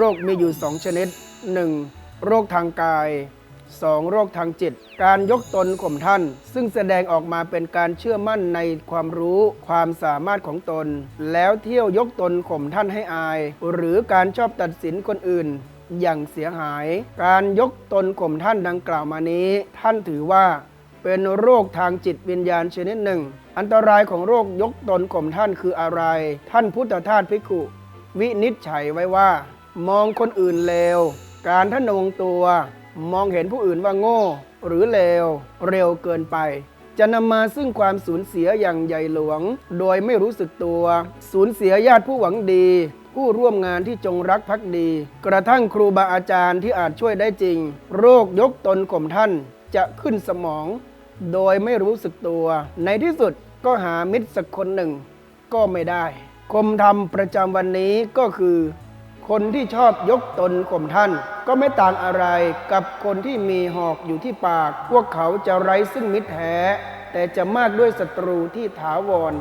โรคมีอยู่สองชนิด 1. โรคทางกาย 2. โรคทางจิต การยกตนข่มท่าน ซึ่งแสดงออกมาเป็นการเชื่อมั่นในความรู้ความสามารถของตน แล้วเที่ยวยกตนข่มท่านให้อาย หรือการชอบตัดสินคนอื่นอย่างเสียหาย การยกตนข่มท่านดังกล่าวมานี้ ท่านถือว่า เป็นโรคทางจิตวิญญาณชนิดหนึ่ง อันตรายของโรคยกตนข่มท่านคืออะไร ท่านพุทธทาสภิกขุ วินิจฉัยไว้ว่า มองคนอื่นเลว การทะนงตัว มองเห็นผู้อื่นว่าโง่ หรือเลว เร็วเกินไป จะนำมาซึ่งความสูญเสียอย่างใหญ่หลวง โดยไม่รู้สึกตัว สูญเสียญาติผู้หวังดี ผู้ร่วมงานที่จงรักภักดี กระทั่งครูบาอาจารย์ที่อาจช่วยได้จริง โรคยกตนข่มท่านจะขึ้นสมอง โดยไม่รู้สึกตัว ในที่สุดก็หามิตรสักคนหนึ่ง ก็ไม่ได้ คมธรรมประจำวันนี้ก็คือ คนที่ชอบยกตนข่มท่าน ก็ไม่ต่างอะไรกับคนที่มีหอกอยู่ที่ปาก พวกเขาจะไร้ซึ่งมิตรแท้ แต่จะมากด้วยศัตรูที่ถาวร